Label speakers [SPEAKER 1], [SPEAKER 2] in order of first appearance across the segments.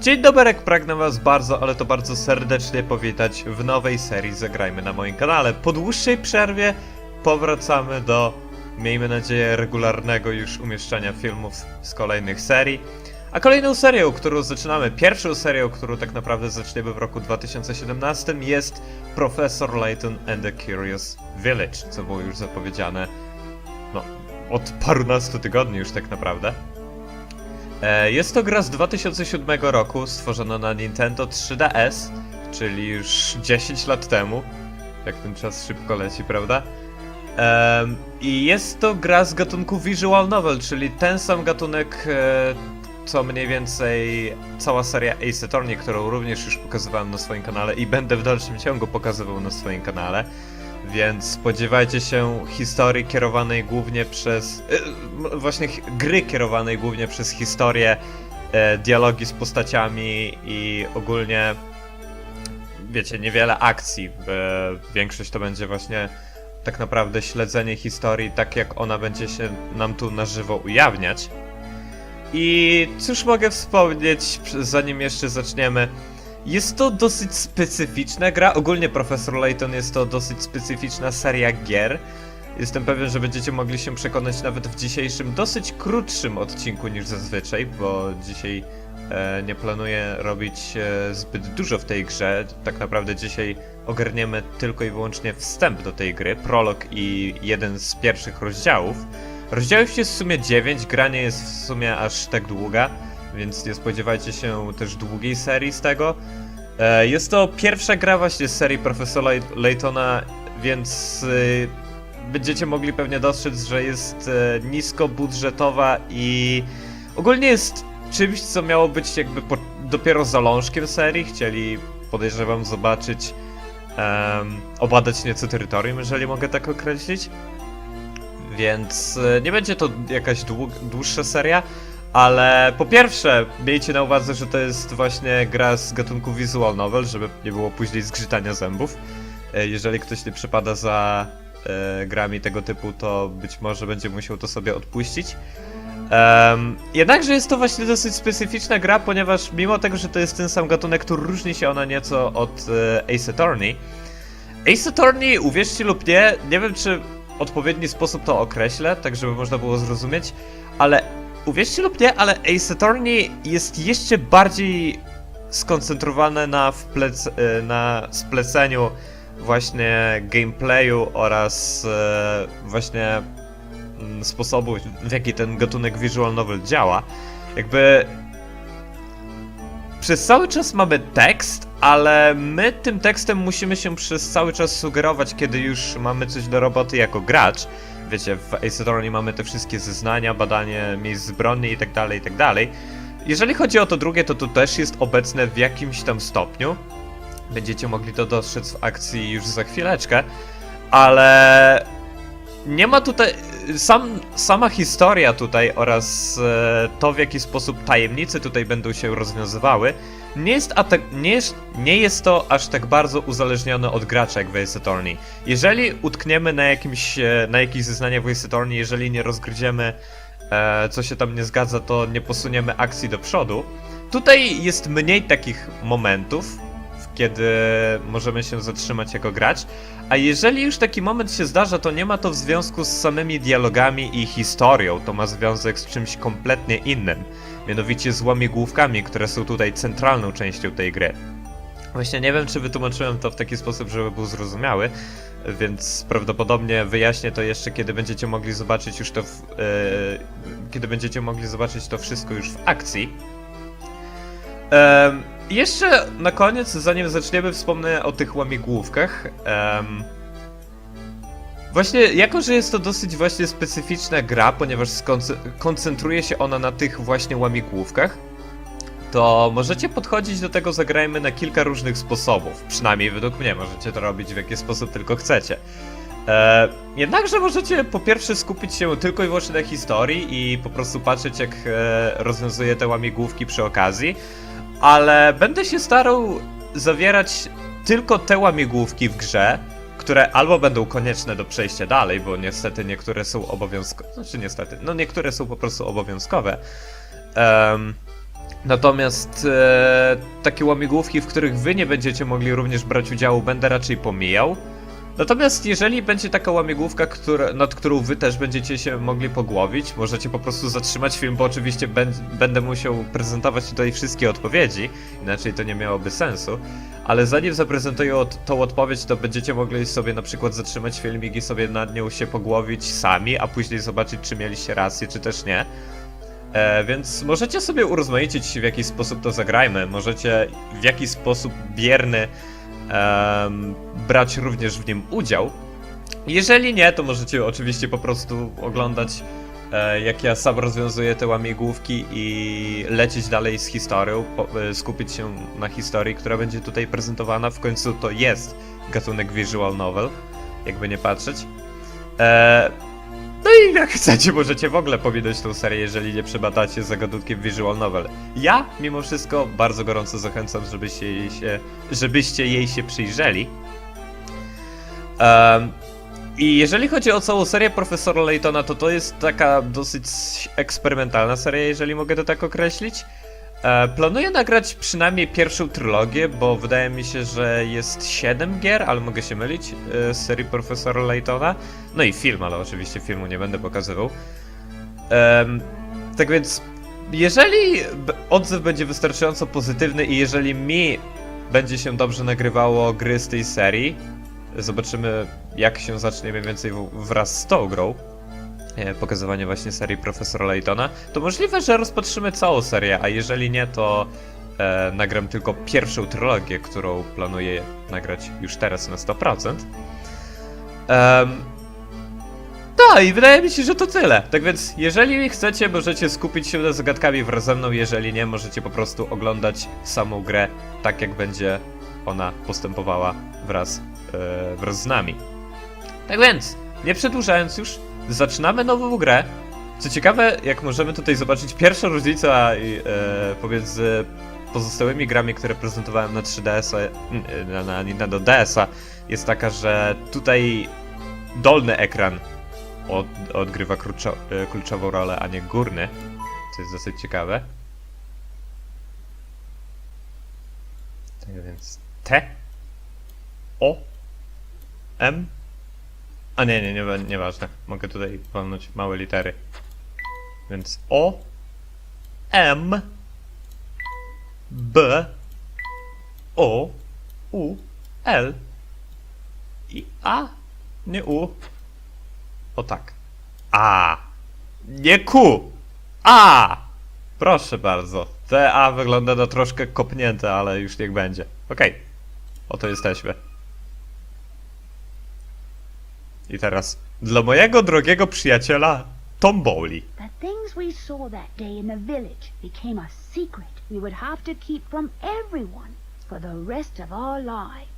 [SPEAKER 1] Dzień dobry, pragnę was bardzo, ale to bardzo serdecznie powitać w nowej serii Zagrajmy na moim kanale. Po dłuższej przerwie powracamy do, miejmy nadzieję, regularnego już umieszczania filmów z kolejnych serii. A kolejną serią, którą zaczynamy, pierwszą serią, którą tak naprawdę zaczniemy w roku 2017 jest Professor Layton and the Curious Village, co było już zapowiedziane no, od parunastu tygodni już tak naprawdę. E, Jest to gra z 2007 roku, stworzona na Nintendo 3DS, czyli już 10 lat temu. Jak ten czas szybko leci, prawda? Em, I jest to gra z gatunku Visual Novel, czyli ten sam gatunek, e, co mniej więcej cała seria Ace Attorney, którą również już pokazywałem na swoim kanale i będę w dalszym ciągu pokazywał na swoim kanale. Więc spodziewajcie się historii kierowanej głównie przez. m- właśnie gry kierowanej głównie przez historię, e, dialogi z postaciami i ogólnie. Wiecie, niewiele akcji. E, większość to będzie właśnie tak naprawdę śledzenie historii, tak jak ona będzie się nam tu na żywo ujawniać. I cóż mogę wspomnieć, zanim jeszcze zaczniemy. Jest to dosyć specyficzna gra. Ogólnie Professor Layton jest to dosyć specyficzna seria gier. Jestem pewien, że będziecie mogli się przekonać nawet w dzisiejszym dosyć krótszym odcinku niż zazwyczaj, bo dzisiaj e, nie planuję robić e, zbyt dużo w tej grze. Tak naprawdę dzisiaj ogarniemy tylko i wyłącznie wstęp do tej gry, prolog i jeden z pierwszych rozdziałów. Rozdziałów jest w sumie 9, gra nie jest w sumie aż tak długa, więc nie spodziewajcie się też długiej serii z tego. E, Jest to pierwsza gra właśnie z serii Profesora Lay- Laytona, więc y, będziecie mogli pewnie dostrzec, że jest e, niskobudżetowa i ogólnie jest czymś, co miało być jakby dopiero zalążkiem serii. Chcieli, podejrzewam, zobaczyć, em, obadać nieco terytorium, jeżeli mogę tak określić. Więc e, nie będzie to jakaś dłu- dłuższa seria, ale po pierwsze, miejcie na uwadze, że to jest właśnie gra z gatunku visual novel, żeby nie było później zgrzytania zębów. E, Jeżeli ktoś nie przypada za e, grami tego typu, to być może będzie musiał to sobie odpuścić. Em, jednakże jest to właśnie dosyć specyficzna gra, ponieważ mimo tego, że to jest ten sam gatunek, to różni się ona nieco od e, Ace Attorney. Ace Attorney, uwierzcie lub nie, nie wiem czy odpowiedni sposób to określę, tak żeby można było zrozumieć, ale uwierzcie lub nie, ale Ace Attorney jest jeszcze bardziej skoncentrowane na, wplec- e, na spleceniu właśnie gameplayu oraz e, właśnie mm, sposobu, w jaki ten gatunek visual novel działa. Jakby przez cały czas mamy tekst, ale my tym tekstem musimy się przez cały czas sugerować, kiedy już mamy coś do roboty jako gracz. Wiecie, w Ace Attorney mamy te wszystkie zeznania, badanie miejsc zbrodni i tak dalej, i tak dalej. Jeżeli chodzi o to drugie, to to też jest obecne w jakimś tam stopniu. Będziecie mogli to dostrzec w akcji już za chwileczkę, ale nie ma tutaj. Sam, sama historia tutaj oraz e, to, w jaki sposób tajemnice tutaj będą się rozwiązywały, nie jest, tak, nie, jest, nie jest to aż tak bardzo uzależnione od gracza jak w Ace Attorney. Jeżeli utkniemy na jakimś, e, na jakichś zeznaniach w Ace Attorney, jeżeli nie rozgryziemy e, co się tam nie zgadza, to nie posuniemy akcji do przodu. Tutaj jest mniej takich momentów, kiedy możemy się zatrzymać jako gracz, a jeżeli już taki moment się zdarza, to nie ma to w związku z samymi dialogami i historią, to ma związek z czymś kompletnie innym, mianowicie z łamigłówkami, które są tutaj centralną częścią tej gry. Właśnie nie wiem, czy wytłumaczyłem to w taki sposób, żeby był zrozumiały, więc prawdopodobnie wyjaśnię to jeszcze, kiedy będziecie mogli zobaczyć już to w, e, kiedy będziecie mogli zobaczyć to wszystko już w akcji. Jeszcze na koniec, zanim zaczniemy, wspomnę o tych łamigłówkach. Em, właśnie, jako że jest to dosyć właśnie specyficzna gra, ponieważ koncentruje się ona na tych właśnie łamigłówkach, to możecie podchodzić do tego zagrajmy na kilka różnych sposobów. Przynajmniej według mnie możecie to robić w jaki sposób tylko chcecie. E, jednakże możecie po pierwsze skupić się tylko i wyłącznie na historii i po prostu patrzeć jak e, rozwiązuje te łamigłówki przy okazji, ale będę się starał zawierać tylko te łamigłówki w grze, które albo będą konieczne do przejścia dalej, bo niestety niektóre są obowiązkowe, znaczy niestety, no niektóre są po prostu obowiązkowe. Em, Natomiast e, takie łamigłówki, w których wy nie będziecie mogli również brać udziału, będę raczej pomijał. Natomiast jeżeli będzie taka łamigłówka, która, nad którą wy też będziecie się mogli pogłowić, możecie po prostu zatrzymać film, bo oczywiście będę musiał prezentować tutaj wszystkie odpowiedzi, inaczej to nie miałoby sensu. Ale zanim zaprezentuję od, tą odpowiedź, to będziecie mogli sobie na przykład zatrzymać filmik i sobie nad nią się pogłowić sami, a później zobaczyć, czy mieliście rację, czy też nie. E, więc możecie sobie urozmaicić, w jaki sposób to zagrajmy. Możecie w jaki sposób bierny em, brać również w nim udział. Jeżeli nie, to możecie oczywiście po prostu oglądać, e, jak ja sam rozwiązuję te łamigłówki i lecieć dalej z historią, e, skupić się na historii, która będzie tutaj prezentowana. W końcu to jest gatunek visual novel, jakby nie patrzeć. No i jak chcecie, możecie w ogóle pominąć tą serię, jeżeli nie przebadacie za gatunkiem visual novel. Ja, mimo wszystko, bardzo gorąco zachęcam, żebyście jej się, żebyście jej się przyjrzeli. Em, I jeżeli chodzi o całą serię Profesora Laytona, to to jest taka dosyć eksperymentalna seria, jeżeli mogę to tak określić. E, planuję nagrać przynajmniej pierwszą trylogię, bo wydaje mi się, że jest 7 gier, ale mogę się mylić, e, z serii Profesora Laytona. No i film, ale oczywiście filmu nie będę pokazywał. Em, tak więc, jeżeli odzew będzie wystarczająco pozytywny i jeżeli mi będzie się dobrze nagrywało gry z tej serii, zobaczymy jak się zacznie mniej więcej wraz z tą grą, pokazywanie właśnie serii Profesora Laytona, to możliwe, że rozpatrzymy całą serię, a jeżeli nie, to e, nagram tylko pierwszą trylogię, którą planuję nagrać już teraz na 100%. Um, tak, i wydaje mi się, że to tyle. Tak więc, jeżeli chcecie, możecie skupić się na zagadkami wraz ze mną, jeżeli nie, możecie po prostu oglądać samą grę tak, jak będzie ona postępowała wraz, e, wraz z nami. Tak więc, nie przedłużając już, zaczynamy nową grę. Co ciekawe, jak możemy tutaj zobaczyć, pierwsza różnica e, pomiędzy pozostałymi grami, które prezentowałem na 3DS-a, mm, na, na Nintendo DS-a, jest taka, że tutaj dolny ekran od, odgrywa kluczo, e, kluczową rolę, a nie górny, co jest dosyć ciekawe. Tak więc T O M A nie, nie, nie, nieważne. Mogę tutaj walnąć małe litery. Więc O M B O U L i A nie U o tak. A. Nie Q. A. Proszę bardzo. Te A wygląda na troszkę kopnięte, ale już niech będzie. Okej. Oto jesteśmy. I teraz dla mojego drogiego przyjaciela Tom Bowley.
[SPEAKER 2] The things we saw that day in the village became a secret we would have to keep from everyone for the rest of our lives.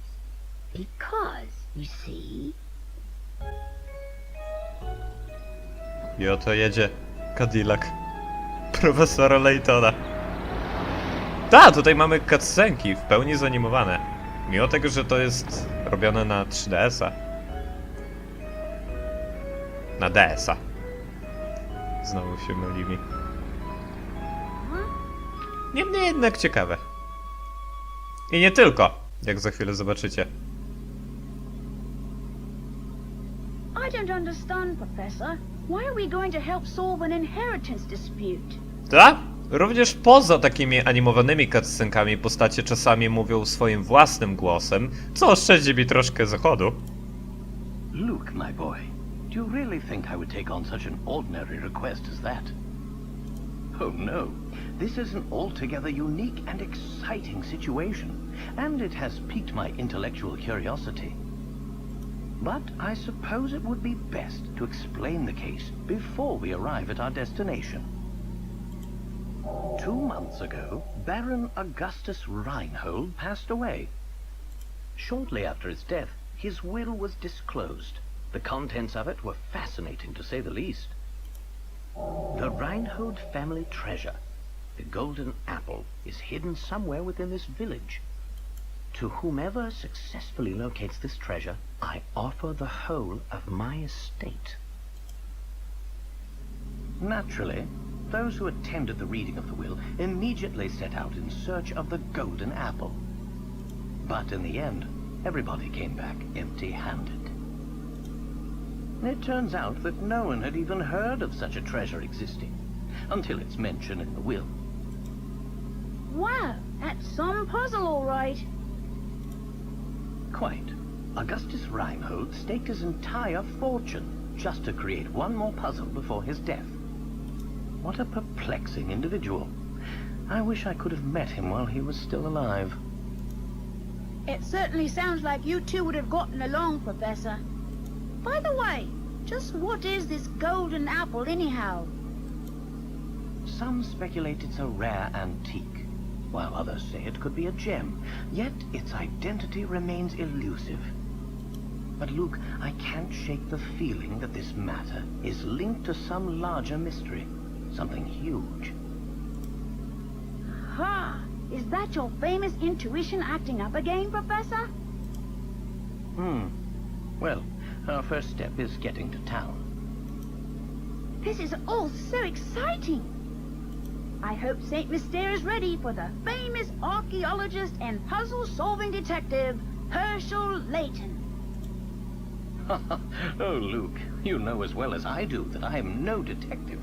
[SPEAKER 2] Because, you see,
[SPEAKER 1] I oto jedzie Cadillac profesora Laytona. Ta, tutaj mamy cutscenki w pełni zanimowane. Mimo tego, że to jest robione na 3DS-a. Na DS-a. Znowu się myli mi. Niemniej jednak ciekawe. I nie tylko, jak za chwilę zobaczycie.
[SPEAKER 2] I don't understand, Professor. Why are we going to help solve an inheritance dispute?
[SPEAKER 1] Tak? Również poza takimi animowanymi cutscenkami postacie czasami mówią swoim własnym głosem, co oszczędzi mi troszkę zachodu.
[SPEAKER 3] Luke, my boy, you really think I would take on such an ordinary request as that? Oh no, this is an altogether unique and exciting situation, and it has piqued my intellectual curiosity. But I suppose it would be best to explain the case before we arrive at our destination. Two months ago, Baron Augustus Reinhold passed away. Shortly after his death, his will was disclosed. The contents of it were fascinating, to say the least. The Reinhold family treasure, the golden apple, is hidden somewhere within this village. To whomever successfully locates this treasure, I offer the whole of my estate. Naturally, those who attended the reading of the will immediately set out in search of the golden apple. But in the end, everybody came back empty-handed. It turns out that no one had even heard of such a treasure existing, until it's mentioned in the will.
[SPEAKER 2] Wow, that's some puzzle, all right.
[SPEAKER 3] Quite. Augustus Reinhold staked his entire fortune just to create one more puzzle before his death. What a perplexing individual. I wish I could have met him while he was still alive.
[SPEAKER 2] It certainly sounds like you two would have gotten along, Professor. By the way, just what is this golden apple, anyhow?
[SPEAKER 3] Some speculate it's a rare antique, while others say it could be a gem, yet its identity remains elusive. But Luke, I can't shake the feeling that this matter is linked to some larger mystery, something huge.
[SPEAKER 2] Ha! Is that your famous intuition acting up again, Professor?
[SPEAKER 3] Hmm. Well, our first step is getting to town.
[SPEAKER 2] This is all so exciting. I hope St. Mystere is ready for the famous archaeologist and puzzle-solving detective, Herschel Layton.
[SPEAKER 3] oh, Luke, you know as well as I do that I am no detective.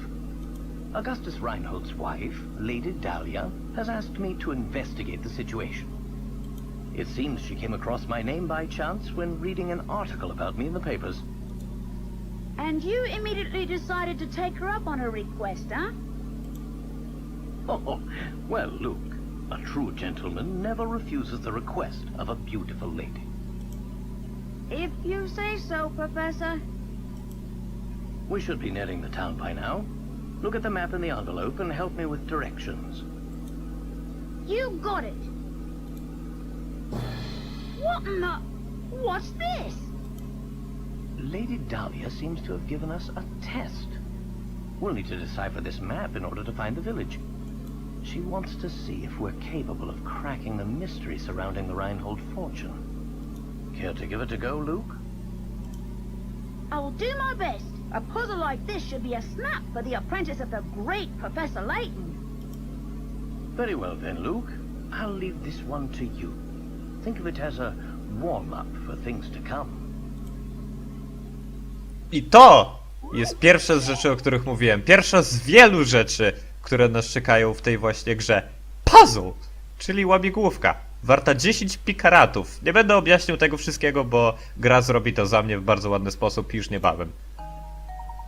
[SPEAKER 3] Augustus Reinhold's wife, Lady Dahlia, has asked me to investigate the situation. It seems she came across my name by chance when reading an article about me in the papers.
[SPEAKER 2] And you immediately decided to take her up on her request, huh?
[SPEAKER 3] Oh, oh well, Luke, a true gentleman never refuses the request of a beautiful lady.
[SPEAKER 2] If you say so, Professor.
[SPEAKER 3] We should be nearing the town by now. Look at the map in the envelope and help me with directions.
[SPEAKER 2] You got it. What in the... What's this?
[SPEAKER 3] Lady Dahlia seems to have given us a test. We'll need to decipher this map in order to find the village. She wants to see if we're capable of cracking the mystery surrounding the Reinhold fortune. Care to give it a go, Luke?
[SPEAKER 2] I will do my best. A puzzle like this should be a snap for the apprentice of the great Professor Layton.
[SPEAKER 3] Very well then, Luke. I'll leave this one to you. Think of it as a warm-up for things to come.
[SPEAKER 1] I to jest pierwsza z rzeczy, o których mówiłem. Pierwsza z wielu rzeczy, które nas czekają w tej właśnie grze. Puzzle, czyli łamigłówka. Warta 10 pikaratów. Nie będę objaśniał tego wszystkiego, bo gra zrobi to za mnie w bardzo ładny sposób już niebawem.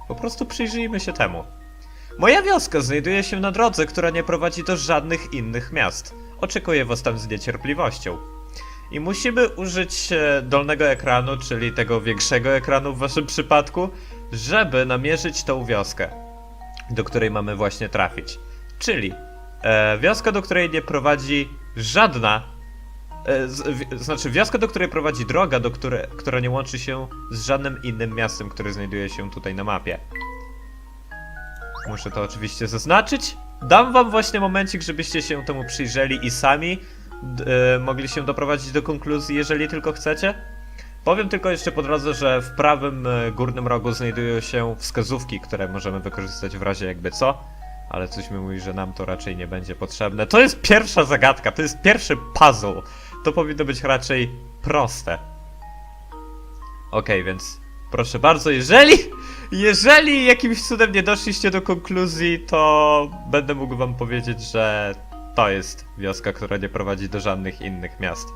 [SPEAKER 1] Po prostu przyjrzyjmy się temu. Moja wioska znajduje się na drodze, która nie prowadzi do żadnych innych miast. Oczekuję was tam z niecierpliwością. I musimy użyć e, dolnego ekranu, czyli tego większego ekranu w waszym przypadku, żeby namierzyć tą wioskę, do której mamy właśnie trafić. Czyli e, wioska, do której nie prowadzi żadna. E, z, w, znaczy, wioska, do której prowadzi droga, do które, która nie łączy się z żadnym innym miastem, które znajduje się tutaj na mapie. Muszę to oczywiście zaznaczyć. Dam wam właśnie momencik, żebyście się temu przyjrzeli i sami e, mogli się doprowadzić do konkluzji, jeżeli tylko chcecie. Powiem tylko jeszcze po drodze, że w prawym e, górnym rogu znajdują się wskazówki, które możemy wykorzystać w razie jakby co, ale coś mi mówi, że nam to raczej nie będzie potrzebne. To jest pierwsza zagadka, to jest pierwszy puzzle. To powinno być raczej proste. Okej, więc proszę bardzo, jeżeli, jeżeli jakimś cudem nie doszliście do konkluzji, to będę mógł wam powiedzieć, że to jest wioska, która nie prowadzi do żadnych innych miast.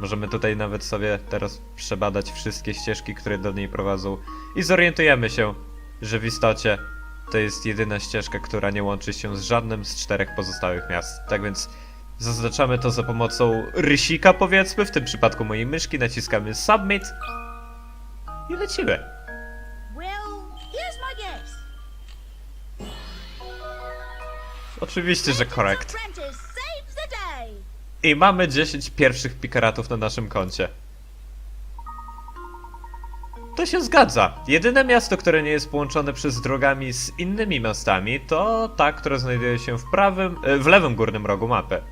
[SPEAKER 1] Możemy tutaj nawet sobie teraz przebadać wszystkie ścieżki, które do niej prowadzą i zorientujemy się, że w istocie to jest jedyna ścieżka, która nie łączy się z żadnym z czterech pozostałych miast. Tak więc zaznaczamy to za pomocą rysika powiedzmy, w tym przypadku mojej myszki naciskamy submit i lecimy. Oczywiście, że korekt. I mamy 10 pierwszych pikaratów na naszym koncie. To się zgadza. Jedyne miasto, które nie jest połączone przez drogami z innymi miastami, to ta, która znajduje się w prawym, e, w lewym górnym rogu mapy.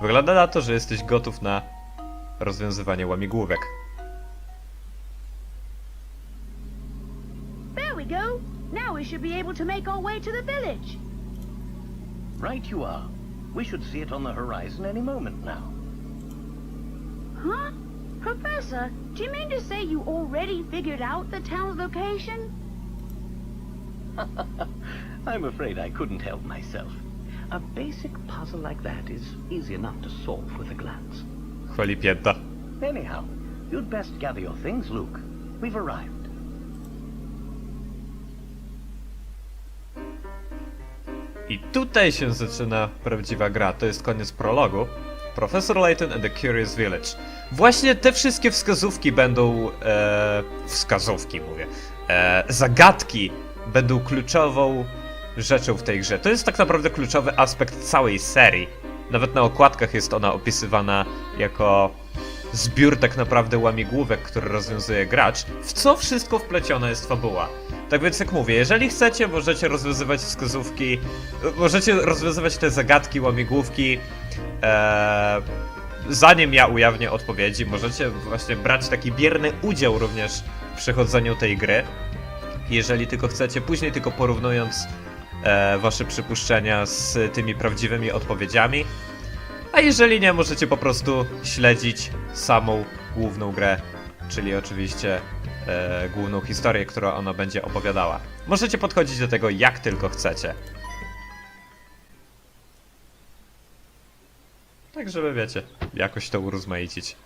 [SPEAKER 1] Wygląda na to, że jesteś gotów na rozwiązywanie łamigłówek.
[SPEAKER 2] There we go. Now we should be able to make our way to the village.
[SPEAKER 3] Right you are. We should see it on the horizon any moment now.
[SPEAKER 2] Huh? Professor, do you mean to say you already figured out the town's location?
[SPEAKER 3] I'm afraid I couldn't help myself. A basic puzzle like that is easy enough to solve with a glance.
[SPEAKER 1] Chwali pięta.
[SPEAKER 3] Anyhow, you'd best gather your things, Luke. We've arrived.
[SPEAKER 1] I tutaj się zaczyna prawdziwa gra. To jest koniec prologu. Professor Layton and the Curious Village. Właśnie te wszystkie wskazówki będą. E, wskazówki mówię. E, zagadki będą kluczową rzeczą w tej grze. To jest tak naprawdę kluczowy aspekt całej serii. Nawet na okładkach jest ona opisywana jako zbiór tak naprawdę łamigłówek, który rozwiązuje gracz, w co wszystko wpleciona jest fabuła. Tak więc jak mówię, jeżeli chcecie, możecie rozwiązywać wskazówki, możecie rozwiązywać te zagadki, łamigłówki, e, zanim ja ujawnię odpowiedzi, możecie właśnie brać taki bierny udział również w przechodzeniu tej gry, jeżeli tylko chcecie, później tylko porównując e, wasze przypuszczenia z tymi prawdziwymi odpowiedziami. A jeżeli nie, możecie po prostu śledzić samą główną grę, czyli oczywiście e, główną historię, którą ona będzie opowiadała. Możecie podchodzić do tego jak tylko chcecie. Tak, żeby wiecie, jakoś to urozmaicić.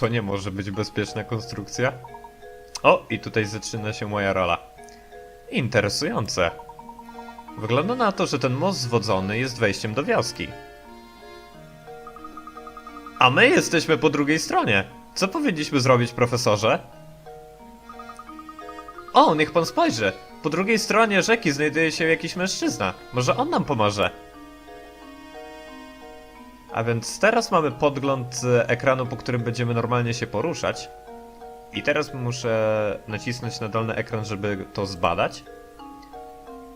[SPEAKER 1] To nie może być bezpieczna konstrukcja. O, i tutaj zaczyna się moja rola. Interesujące. Wygląda na to, że ten most zwodzony jest wejściem do wioski. A my jesteśmy po drugiej stronie. Co powinniśmy zrobić, profesorze? O, niech pan spojrzy. Po drugiej stronie rzeki znajduje się jakiś mężczyzna. Może on nam pomoże. A więc teraz mamy podgląd e, ekranu, po którym będziemy normalnie się poruszać. I teraz muszę nacisnąć na dolny ekran, żeby to zbadać.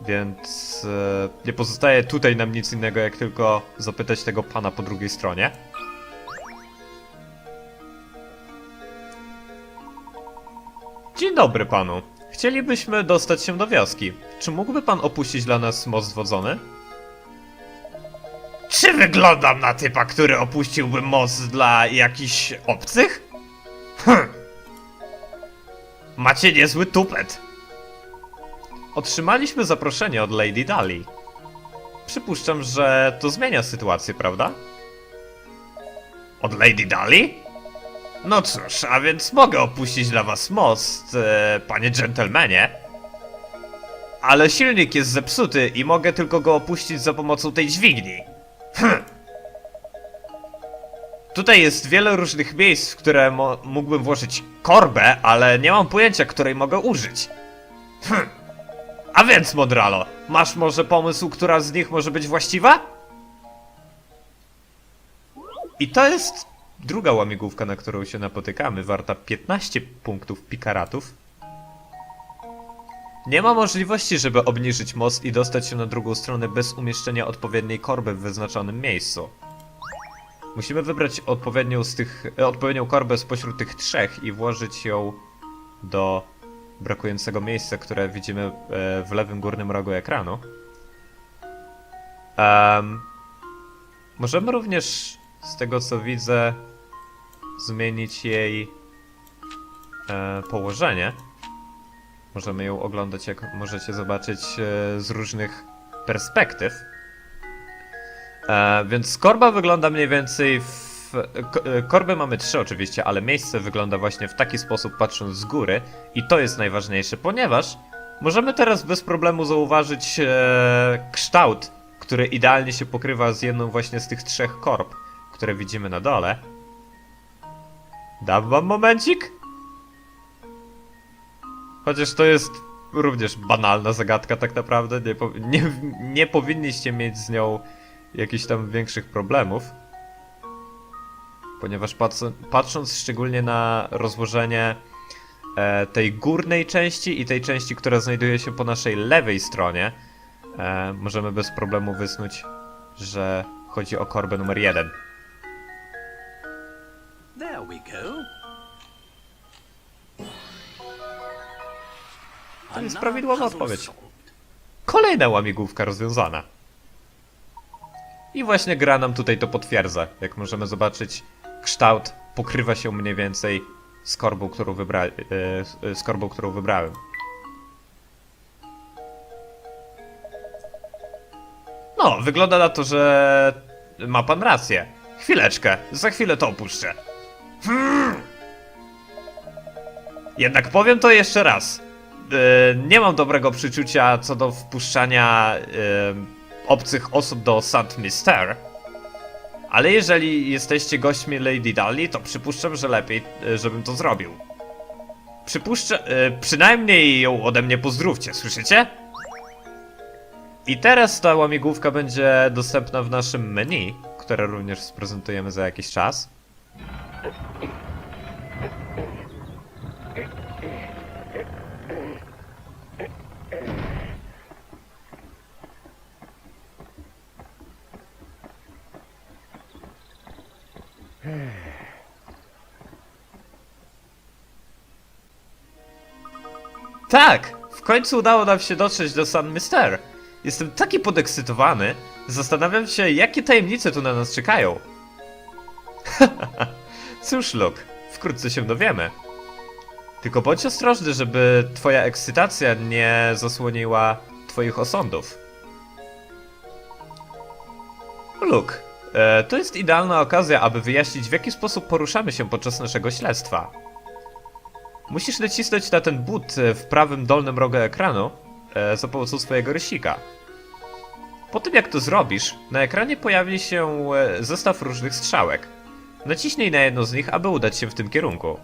[SPEAKER 1] Więc e, nie pozostaje tutaj nam nic innego, jak tylko zapytać tego pana po drugiej stronie. Dzień dobry panu. Chcielibyśmy dostać się do wioski. Czy mógłby pan opuścić dla nas most zwodzony? Czy wyglądam na typa, który opuściłby most dla jakichś obcych? Hm. Macie niezły tupet. Otrzymaliśmy zaproszenie od Lady Dali. Przypuszczam, że to zmienia sytuację, prawda? Od Lady Dali? No cóż, a więc mogę opuścić dla was most, e, panie dżentelmenie. Ale silnik jest zepsuty i mogę tylko go opuścić za pomocą tej dźwigni. Hm. Tutaj jest wiele różnych miejsc, w które mógłbym włożyć korbę, ale nie mam pojęcia, której mogę użyć. Hm. A więc, Modralo, masz może pomysł, która z nich może być właściwa? I to jest druga łamigłówka, na którą się napotykamy, warta 15 punktów pikaratów. Nie ma możliwości, żeby obniżyć most i dostać się na drugą stronę bez umieszczenia odpowiedniej korby w wyznaczonym miejscu. Musimy wybrać odpowiednią, z tych, e, odpowiednią korbę spośród tych trzech i włożyć ją do brakującego miejsca, które widzimy e, w lewym górnym rogu ekranu. Em, możemy również, z tego co widzę, zmienić jej e, położenie. Możemy ją oglądać, jak możecie zobaczyć, e, z różnych perspektyw. E, więc korba wygląda mniej więcej w. e, Korby mamy trzy oczywiście, ale miejsce wygląda właśnie w taki sposób patrząc z góry i to jest najważniejsze, ponieważ możemy teraz bez problemu zauważyć e, kształt, który idealnie się pokrywa z jedną właśnie z tych trzech korb, które widzimy na dole. Dam wam momencik? Chociaż to jest również banalna zagadka tak naprawdę, nie, nie, nie powinniście mieć z nią jakichś tam większych problemów. Ponieważ patrz, patrząc szczególnie na rozłożenie e, tej górnej części i tej części, która znajduje się po naszej lewej stronie, e, możemy bez problemu wysnuć, że chodzi o korbę numer jeden.
[SPEAKER 4] There we go.
[SPEAKER 1] To jest prawidłowa odpowiedź. Kolejna łamigłówka rozwiązana. I właśnie gra nam tutaj to potwierdza. Jak możemy zobaczyć, kształt pokrywa się mniej więcej z korbą, którą, wybra e, z korbą, którą wybrałem. No, wygląda na to, że ma pan rację. Chwileczkę, za chwilę to opuszczę. Hmm. Jednak powiem to jeszcze raz. E, nie mam dobrego przeczucia co do wpuszczania e, obcych osób do St. Mister. Ale jeżeli jesteście gośćmi Lady Dali, to przypuszczam, że lepiej, e, żebym to zrobił. Przypuszczam, przynajmniej ją ode mnie pozdrówcie, słyszycie? I teraz ta łamigłówka będzie dostępna w naszym menu, które również sprezentujemy za jakiś czas. Tak! W końcu udało nam się dotrzeć do San Mister. Jestem taki podekscytowany. Zastanawiam się, jakie tajemnice tu na nas czekają. Cóż, Luke, wkrótce się dowiemy. Tylko bądź ostrożny, żeby twoja ekscytacja nie zasłoniła twoich osądów. Luke, to jest idealna okazja, aby wyjaśnić, w jaki sposób poruszamy się podczas naszego śledztwa. Musisz nacisnąć na ten but e, w prawym dolnym rogu ekranu e, za pomocą swojego rysika. Po tym jak to zrobisz, na ekranie pojawi się e, zestaw różnych strzałek. Naciśnij na jedno z nich, aby udać się w tym kierunku.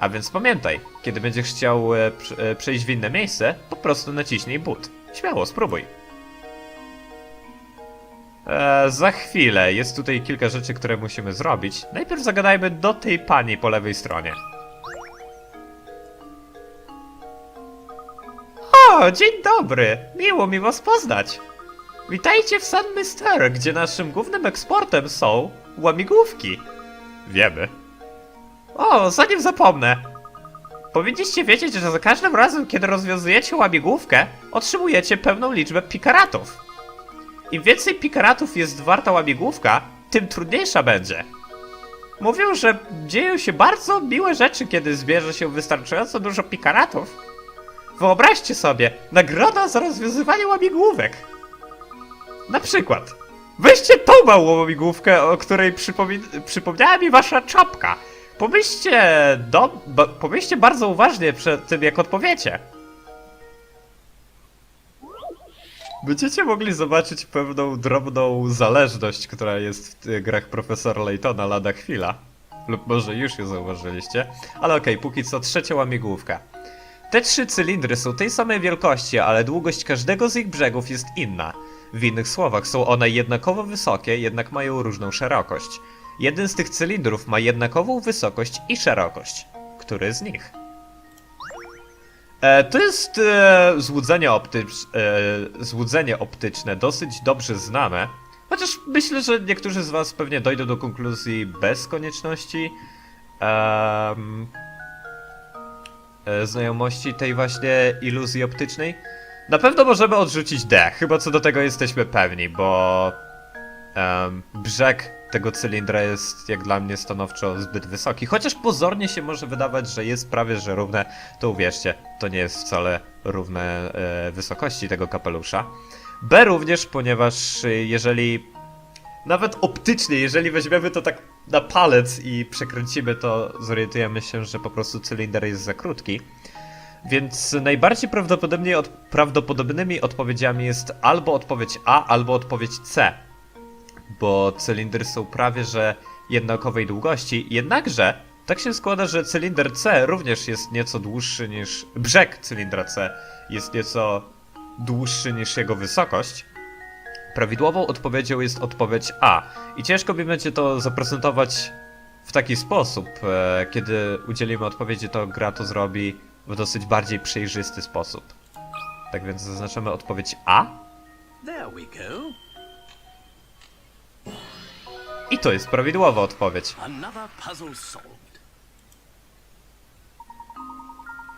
[SPEAKER 1] A więc pamiętaj, kiedy będziesz chciał e, pr- e, przejść w inne miejsce, po prostu naciśnij but. Śmiało, spróbuj. E, za chwilę. Jest tutaj kilka rzeczy, które musimy zrobić. Najpierw zagadajmy do tej pani po lewej stronie. O, dzień dobry! Miło mi was poznać! Witajcie w San Mister, gdzie naszym głównym eksportem są łamigłówki. Wiemy. O, zanim zapomnę. Powinniście wiedzieć, że za każdym razem, kiedy rozwiązujecie łamigłówkę, otrzymujecie pełną liczbę pikaratów. Im więcej pikaratów jest warta łamigłówka, tym trudniejsza będzie. Mówią, że dzieją się bardzo miłe rzeczy, kiedy zbierze się wystarczająco dużo pikaratów. Wyobraźcie sobie, nagroda za rozwiązywanie łamigłówek. Na przykład, weźcie tą małą łamigłówkę, o której przypomniała mi wasza czapka. Pomyślcie, do- pomyślcie bardzo uważnie przed tym, jak odpowiecie. Będziecie mogli zobaczyć pewną drobną zależność, która jest w grach profesora Laytona lada chwila. Lub może już ją zauważyliście. Ale okej, póki co trzecia łamigłówka. Te trzy cylindry są tej samej wielkości, ale długość każdego z ich brzegów jest inna. W innych słowach są one jednakowo wysokie, jednak mają różną szerokość. Jeden z tych cylindrów ma jednakową wysokość i szerokość. Który z nich? E, to jest e, złudzenie, optycz, e, złudzenie optyczne, dosyć dobrze znane. Chociaż myślę, że niektórzy z Was pewnie dojdą do konkluzji bez konieczności e, znajomości tej właśnie iluzji optycznej. Na pewno możemy odrzucić D, chyba co do tego jesteśmy pewni, bo em, brzeg tego cylindra jest jak dla mnie stanowczo zbyt wysoki. Chociaż pozornie się może wydawać, że jest prawie że równe, to uwierzcie, to nie jest wcale równe e, wysokości tego kapelusza. B również, ponieważ e, jeżeli nawet optycznie, jeżeli weźmiemy to tak na palec i przekręcimy, to zorientujemy się, że po prostu cylinder jest za krótki. Więc najbardziej prawdopodobnie od, prawdopodobnymi odpowiedziami jest albo odpowiedź A, albo odpowiedź C. Bo cylindry są prawie że jednakowej długości, jednakże tak się składa, że cylinder C również jest nieco dłuższy niż. Brzeg cylindra C jest nieco dłuższy niż jego wysokość. Prawidłową odpowiedzią jest odpowiedź A. I ciężko mi będzie to zaprezentować w taki sposób. E, kiedy udzielimy odpowiedzi, to gra to zrobi w dosyć bardziej przejrzysty sposób. Tak więc zaznaczamy odpowiedź A
[SPEAKER 4] There we go.
[SPEAKER 1] I to jest prawidłowa odpowiedź.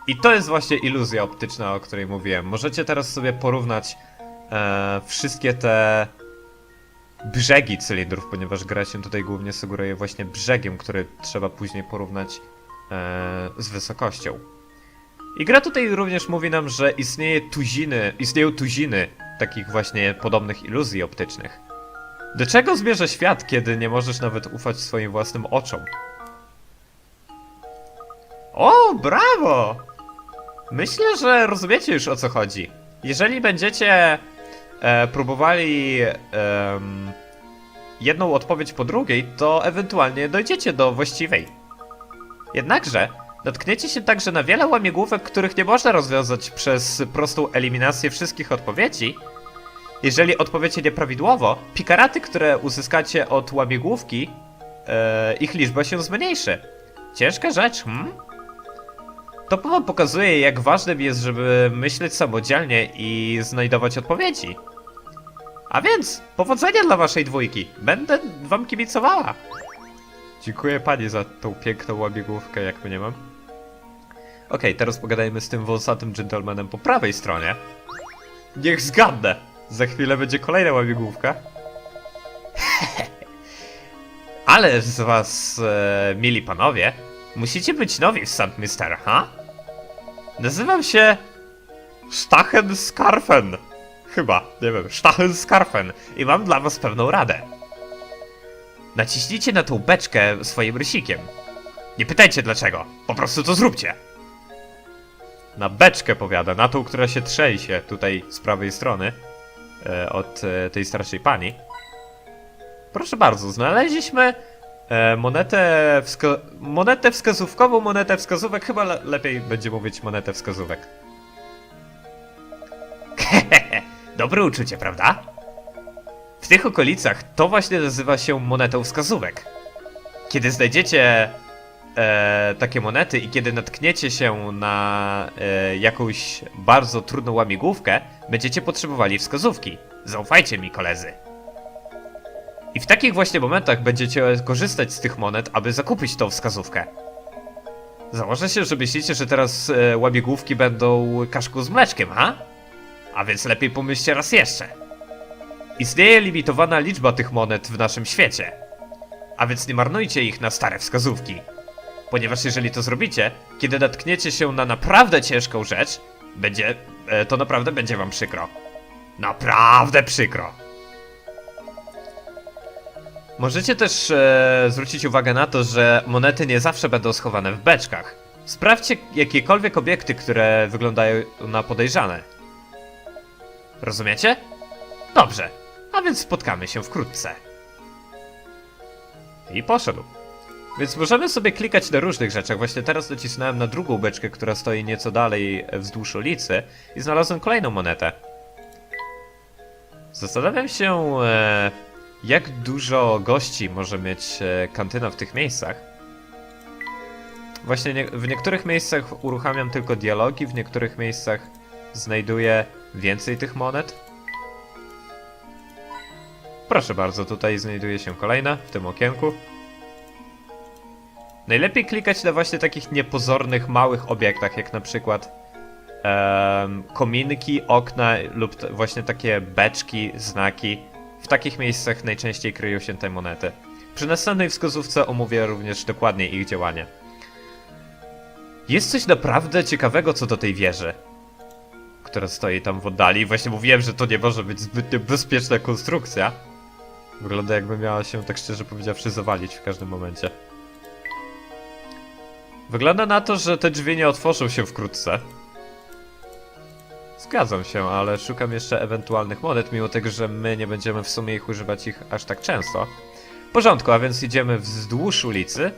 [SPEAKER 1] I to jest właśnie iluzja optyczna, o której mówiłem. Możecie teraz sobie porównać e, wszystkie te brzegi cylindrów, ponieważ gra się tutaj głównie sugeruje właśnie brzegiem, który trzeba później porównać e, z wysokością. I gra tutaj również mówi nam, że istnieje tuziny, istnieją tuziny takich właśnie podobnych iluzji optycznych. Do czego zmierza świat, kiedy nie możesz nawet ufać swoim własnym oczom? O, brawo! Myślę, że rozumiecie już o co chodzi. Jeżeli będziecie e, próbowali em, jedną odpowiedź po drugiej, to ewentualnie dojdziecie do właściwej. Jednakże natkniecie się także na wiele łamigłówek, których nie można rozwiązać przez prostą eliminację wszystkich odpowiedzi. Jeżeli odpowiecie nieprawidłowo, pikaraty, które uzyskacie od łamigłówki, e, ich liczba się zmniejszy. Ciężka rzecz, hmm? To wam pokazuje, jak ważnym jest, żeby myśleć samodzielnie i znajdować odpowiedzi. A więc, powodzenia dla waszej dwójki. Będę wam kibicowała. Dziękuję pani za tą piękną łamigłówkę, jak mnie mam. Okej, teraz pogadajmy z tym wąsatym gentlemanem po prawej stronie. Niech zgadnę! Za chwilę będzie kolejna łamigłówka. Ale z was, e, mili panowie, musicie być nowi w St. Mister, ha? Nazywam się Stachen Skarfen. Chyba, nie wiem, Stachen Skarfen i mam dla was pewną radę. Naciśnijcie na tą beczkę swoim rysikiem. Nie pytajcie dlaczego, po prostu to zróbcie. Na beczkę powiada, na tą, która się trzęsie tutaj z prawej strony od e, tej starszej pani. Proszę bardzo, znaleźliśmy e, monetę, wska monetę wskazówkową, monetę wskazówek. Chyba le lepiej będzie mówić monetę wskazówek. Dobre uczucie, prawda? W tych okolicach to właśnie nazywa się monetą wskazówek. Kiedy znajdziecie e, takie monety i kiedy natkniecie się na e, jakąś bardzo trudną łamigłówkę, będziecie potrzebowali wskazówki. Zaufajcie mi, koledzy. I w takich właśnie momentach będziecie korzystać z tych monet, aby zakupić tą wskazówkę. Założę się, że myślicie, że teraz e, łamigłówki będą kaszką z mleczkiem, ha? A więc lepiej pomyślcie raz jeszcze. Istnieje limitowana liczba tych monet w naszym świecie. A więc nie marnujcie ich na stare wskazówki. Ponieważ jeżeli to zrobicie, kiedy natkniecie się na naprawdę ciężką rzecz, będzie. E, to naprawdę będzie wam przykro. Naprawdę przykro. Możecie też e, zwrócić uwagę na to, że monety nie zawsze będą schowane w beczkach. Sprawdźcie jakiekolwiek obiekty, które wyglądają na podejrzane. Rozumiecie? Dobrze, a więc spotkamy się wkrótce. I poszedł. Więc możemy sobie klikać na różnych rzeczach. Właśnie teraz nacisnąłem na drugą beczkę, która stoi nieco dalej wzdłuż ulicy i znalazłem kolejną monetę. Zastanawiam się, e, jak dużo gości może mieć e, kantyna w tych miejscach. Właśnie nie, w niektórych miejscach uruchamiam tylko dialogi, w niektórych miejscach znajduję więcej tych monet. Proszę bardzo, tutaj znajduje się kolejna w tym okienku. Najlepiej klikać na właśnie takich niepozornych, małych obiektach, jak na przykład em, kominki, okna lub właśnie takie beczki, znaki. W takich miejscach najczęściej kryją się te monety. Przy następnej wskazówce omówię również dokładnie ich działanie. Jest coś naprawdę ciekawego co do tej wieży, która stoi tam w oddali. Właśnie mówiłem, że to nie może być zbytnio bezpieczna konstrukcja. Wygląda jakby miała się, tak szczerze powiedziawszy, zawalić w każdym momencie. Wygląda na to, że te drzwi nie otworzą się wkrótce. Zgadzam się, ale szukam jeszcze ewentualnych monet, mimo tego, że my nie będziemy w sumie ich używać ich aż tak często. W porządku, a więc idziemy wzdłuż ulicy.